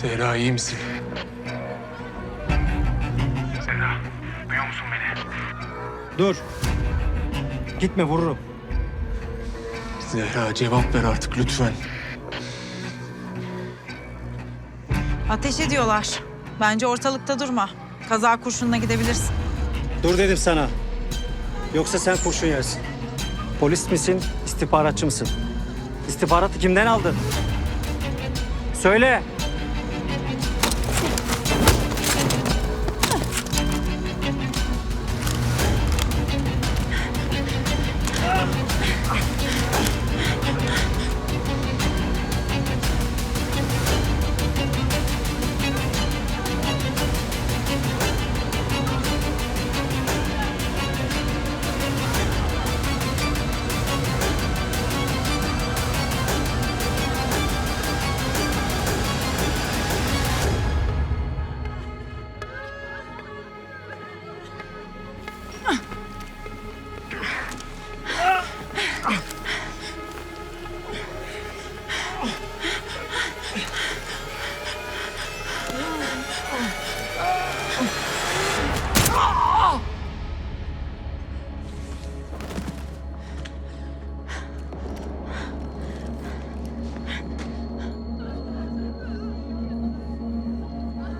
Zehra. İyi misin? Zehra, duyuyor musun beni? Dur. Gitme vururum. Zehra cevap ver artık lütfen. Ateş ediyorlar. Bence ortalıkta durma. Kaza kurşununa gidebilirsin. Dur dedim sana. Yoksa sen kurşun yersin. Polis misin, istihbaratçı mısın? İstihbaratı kimden aldın? Söyle.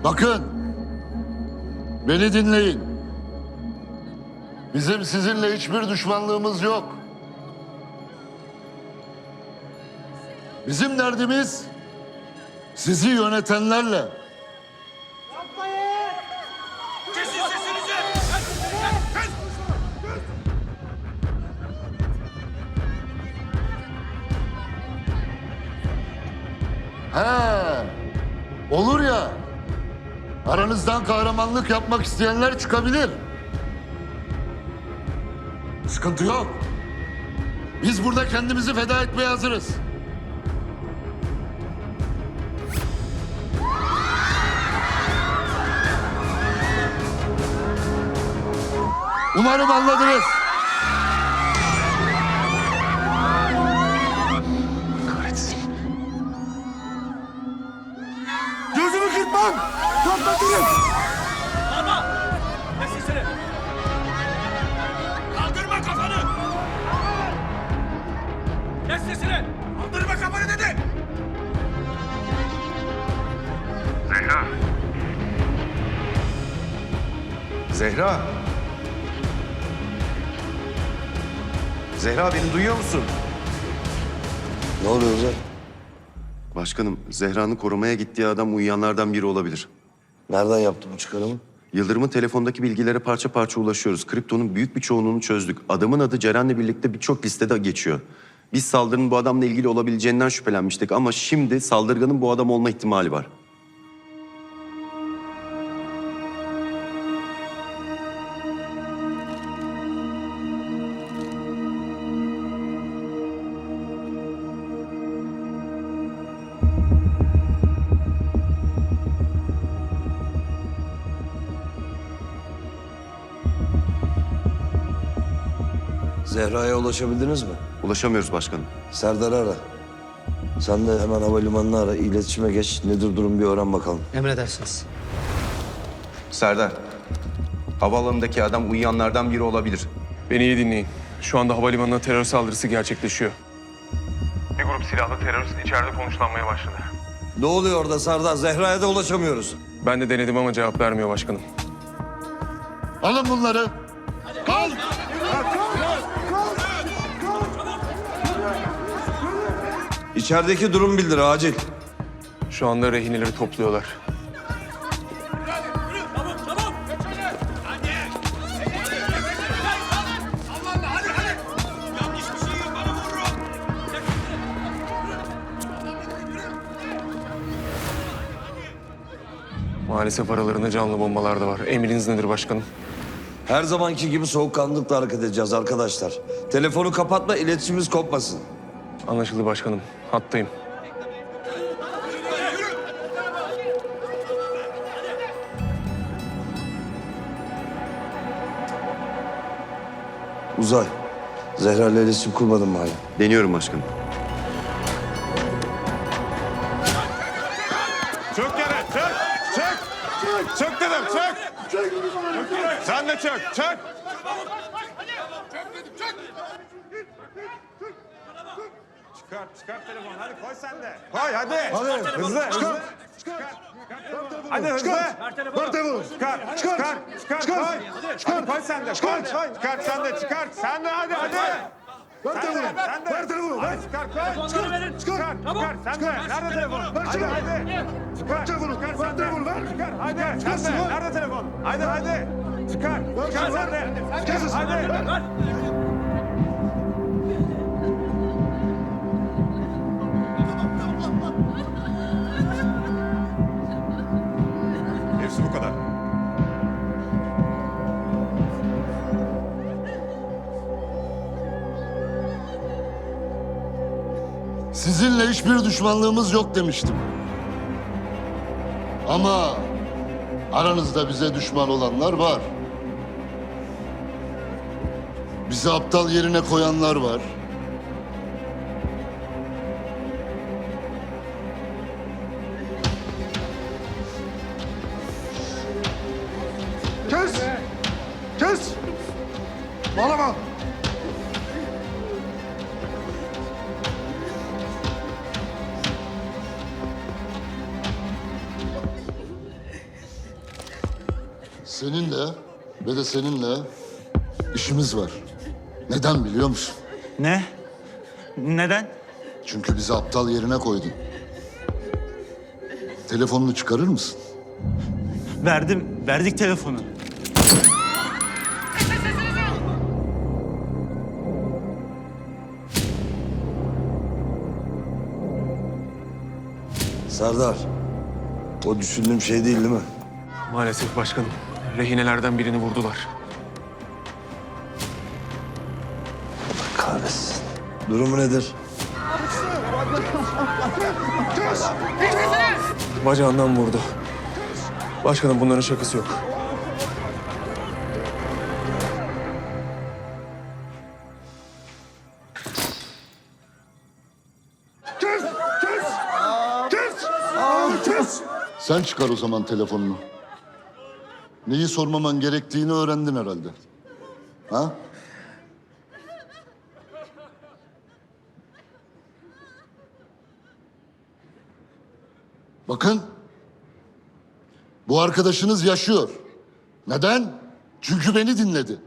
Bakın. Beni dinleyin. Bizim sizinle hiçbir düşmanlığımız yok. Bizim derdimiz sizi yönetenlerle. He, olur ya. Aranızdan kahramanlık yapmak isteyenler çıkabilir. Sıkıntı yok. Biz burada kendimizi feda etmeye hazırız. Umarım anladınız. Zehra. Zehra beni duyuyor musun? Ne oluyor Özel? Başkanım, Zehra'nın korumaya gittiği adam uyuyanlardan biri olabilir. Nereden yaptı bu çıkarımı? Yıldırım'ın telefondaki bilgilere parça parça ulaşıyoruz. Kriptonun büyük bir çoğunluğunu çözdük. Adamın adı Ceren'le birlikte birçok listede geçiyor. Biz saldırının bu adamla ilgili olabileceğinden şüphelenmiştik ama şimdi saldırganın bu adam olma ihtimali var. Zehra'ya ulaşabildiniz mi? Ulaşamıyoruz başkanım. Serdar'ı ara. Sen de hemen havalimanına ara. iletişime geç. Nedir durum bir öğren bakalım. Emredersiniz. Serdar, havaalanındaki adam uyuyanlardan biri olabilir. Beni iyi dinleyin. Şu anda havalimanına terör saldırısı gerçekleşiyor. Bir grup silahlı terörist içeride konuşlanmaya başladı. Ne oluyor orada Serdar? Zehra'ya da ulaşamıyoruz. Ben de denedim ama cevap vermiyor başkanım. Alın bunları. İçerideki durum bildir acil. Şu anda rehineleri topluyorlar. Maalesef aralarında canlı bombalar da var. Emriniz nedir başkanım? Her zamanki gibi soğukkanlılıkla hareket edeceğiz arkadaşlar. Telefonu kapatma, iletişimimiz kopmasın. Anlaşıldı başkanım. Hattayım. Uzay. Zehra ile iletişim kurmadın mı hala? Deniyorum başkanım. Çık yere çık. Çık. Çık dedim çık. Sen de çık. Çık. Çıkar, çıkar telefonu. Hadi koy sen de. Koy hadi. Hadi hızlı, hızlı. Çıkar. Hadi hızlı. Ver telefonu. Çıkar, çıkar, çıkar, çıkar. Çıkar. Koy sen de. Koy. Çıkar sen de, çıkar. Sen de hadi, hadi. Ver telefonu. Ver telefonu. Hadi çıkar, koy. Çıkar, çıkar, çıkar. Sen de. Nerede telefon? Hadi, hadi. Çıkar. Telefonu. Çıkar sen de. Ver. Çıkar. Hadi. Sen de. Nerede telefon? Hadi, hadi. Çıkar. Çıkar sen de. Hadi. Sizinle hiçbir düşmanlığımız yok demiştim. Ama aranızda bize düşman olanlar var. Bizi aptal yerine koyanlar var. Kes! Kes! Bağlama! Seninle ve de seninle işimiz var. Neden biliyor musun? Ne? Neden? Çünkü bizi aptal yerine koydun. Telefonunu çıkarır mısın? Verdim, verdik telefonu. Serdar, o düşündüğüm şey değil değil mi? Maalesef başkanım. Rehinelerden birini vurdular. Kahretsin. Durumu nedir? Bacağından vurdu. Başkanım bunların şakası yok. Sen çıkar o zaman telefonunu. Neyi sormaman gerektiğini öğrendin herhalde. Ha? Bakın. Bu arkadaşınız yaşıyor. Neden? Çünkü beni dinledi.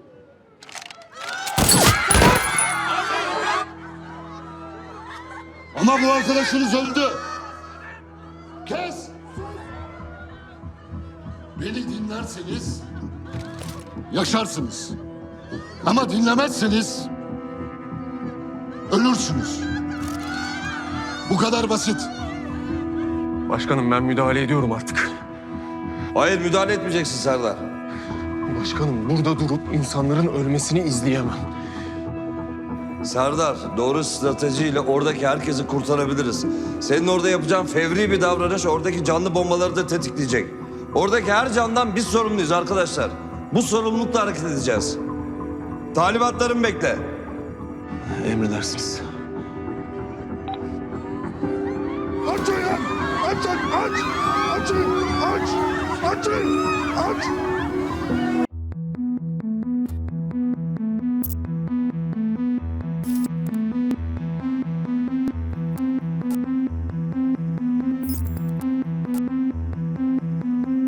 Ama bu arkadaşınız öldü. Kes! Beni dinlerseniz yaşarsınız. Ama dinlemezseniz ölürsünüz. Bu kadar basit. Başkanım ben müdahale ediyorum artık. Hayır müdahale etmeyeceksin Serdar. Başkanım burada durup insanların ölmesini izleyemem. Serdar, doğru stratejiyle oradaki herkesi kurtarabiliriz. Senin orada yapacağın fevri bir davranış oradaki canlı bombaları da tetikleyecek. Oradaki her candan biz sorumluyuz arkadaşlar. Bu sorumlulukla hareket edeceğiz. Talimatlarımı bekle. Emredersiniz. Açın! Açın! Aç! Açın! Aç! Açın! Aç!